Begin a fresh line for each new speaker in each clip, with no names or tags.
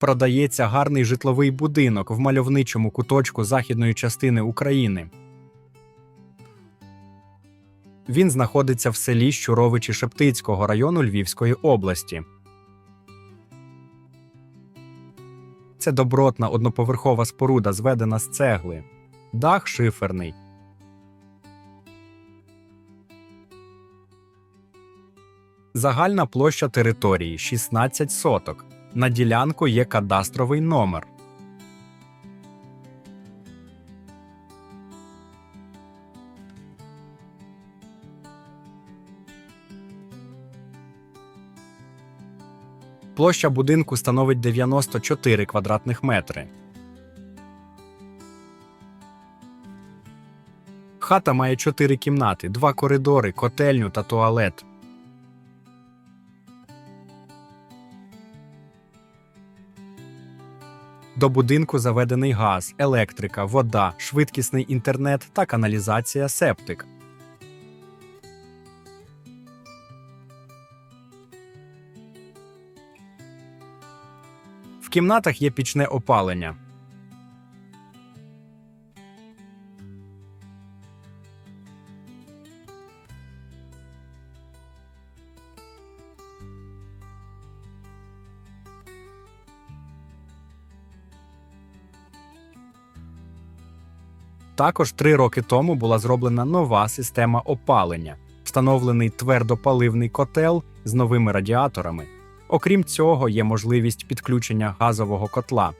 продається гарний житловий будинок в мальовничому куточку західної частини України. Він знаходиться в селі Щуровичі Шептицького району Львівської області. Це добротна одноповерхова споруда, зведена з цегли. Дах шиферний. Загальна площа території 16 соток. На ділянку є кадастровий номер. Площа будинку становить 94 квадратних метри. Хата має 4 кімнати, 2 коридори, котельню та туалет. До будинку заведений газ, електрика, вода, швидкісний інтернет та каналізація септик. В кімнатах є пічне опалення. Також три роки тому була зроблена нова система опалення, встановлений твердопаливний котел з новими радіаторами. Окрім цього, є можливість підключення газового котла.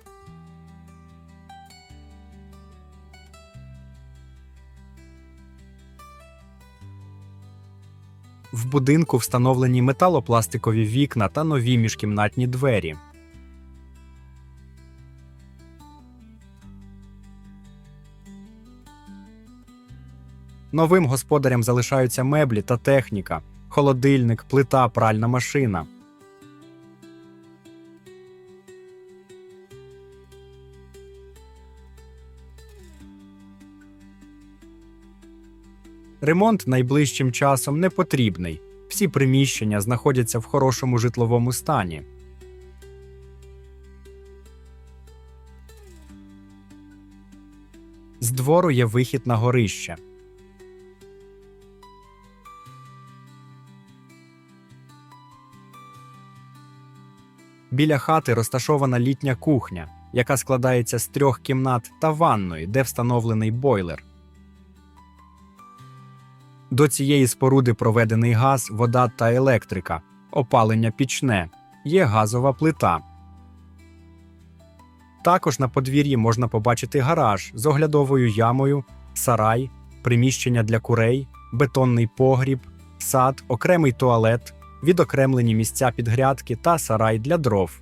В будинку встановлені металопластикові вікна та нові міжкімнатні двері. Новим господарям залишаються меблі та техніка, холодильник, плита, пральна машина. Ремонт найближчим часом не потрібний. Всі приміщення знаходяться в хорошому житловому стані. З двору є вихід на горище. Біля хати розташована літня кухня, яка складається з трьох кімнат та ванної, де встановлений бойлер. До цієї споруди проведений газ, вода та електрика, опалення пічне, є газова плита. Також на подвір'ї можна побачити гараж з оглядовою ямою, сарай, приміщення для курей, бетонний погріб, сад, окремий туалет, відокремлені місця під грядки та сарай для дров.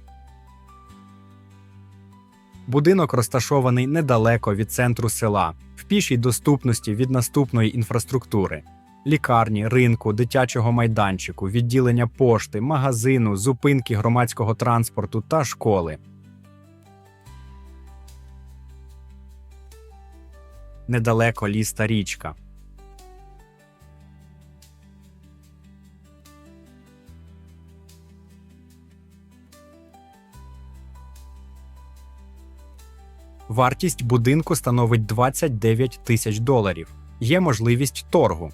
Будинок розташований недалеко від центру села, в пішій доступності від наступної інфраструктури: лікарні, ринку, дитячого майданчику, відділення пошти, магазину, зупинки громадського транспорту та школи. Недалеко ліс та річка. Вартість будинку становить 29 тисяч доларів. Є можливість торгу.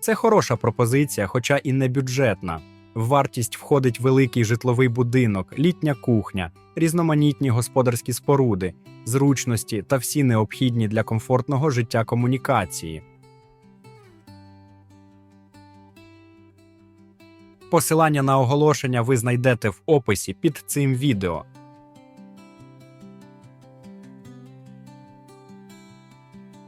Це хороша пропозиція, хоча і не бюджетна. В вартість входить великий житловий будинок, літня кухня, різноманітні господарські споруди, зручності та всі необхідні для комфортного життя комунікації. Посилання на оголошення ви знайдете в описі під цим відео.